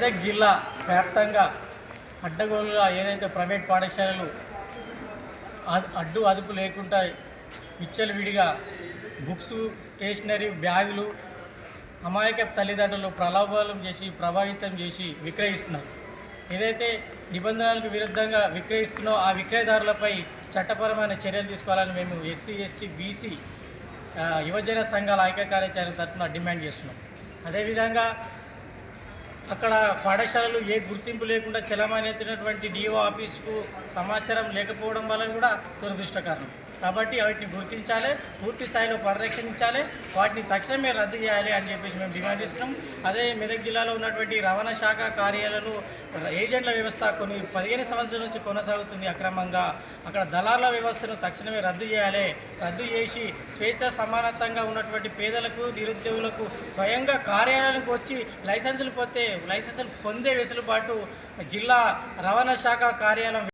మెదక్ జిల్లా వ్యాప్తంగా అడ్డగోలుగా ఏదైతే ప్రైవేట్ పాఠశాలలు అడ్డు అదుపు లేకుండా విచ్చలవిడిగా బుక్స్ స్టేషనరీ బ్యాగులు అమాయక తల్లిదండ్రులు ప్రలోభాలం చేసి ప్రభావితం చేసి విక్రయిస్తున్నారు. ఏదైతే నిబంధనలకు విరుద్ధంగా విక్రయిస్తున్నో ఆ విక్రయదారులపై చట్టపరమైన చర్యలు తీసుకోవాలని మేము ఎస్సీ ఎస్టీ బీసీ యువజన సంఘాల ఐక్య కార్యాచరణ తరఫున డిమాండ్ చేస్తున్నాం. అదేవిధంగా అక్కడ పాఠశాలలు ఏ గుర్తింపు లేకుండా చలమనేతున్నటువంటి డిఓ ఆఫీస్కు సమాచారం లేకపోవడం వల్ల కూడా దురదృష్టకరం కాబట్టి వాటిని గుర్తించాలి పూర్తి స్థాయిలో పరిరక్షించాలి వాటిని తక్షణమే రద్దు చేయాలి అని చెప్పేసి మేము డిమాండ్ చేస్తున్నాం. అదే మెదక్ జిల్లాలో ఉన్నటువంటి రవాణా శాఖ కార్యాలయాలు ఏజెంట్ల వ్యవస్థ కొన్ని పదిహేను సంవత్సరాల నుంచి కొనసాగుతుంది అక్రమంగా. అక్కడ దళారుల వ్యవస్థను తక్షణమే రద్దు చేయాలి. రద్దు చేసి స్వేచ్ఛ సమానత్వంగా ఉన్నటువంటి పేదలకు నిరుద్యోగులకు స్వయంగా కార్యాలయానికి వచ్చి లైసెన్సులు పోతే లైసెన్సులు పొందే వెసులుబాటు జిల్లా రవాణా శాఖ కార్యాలయం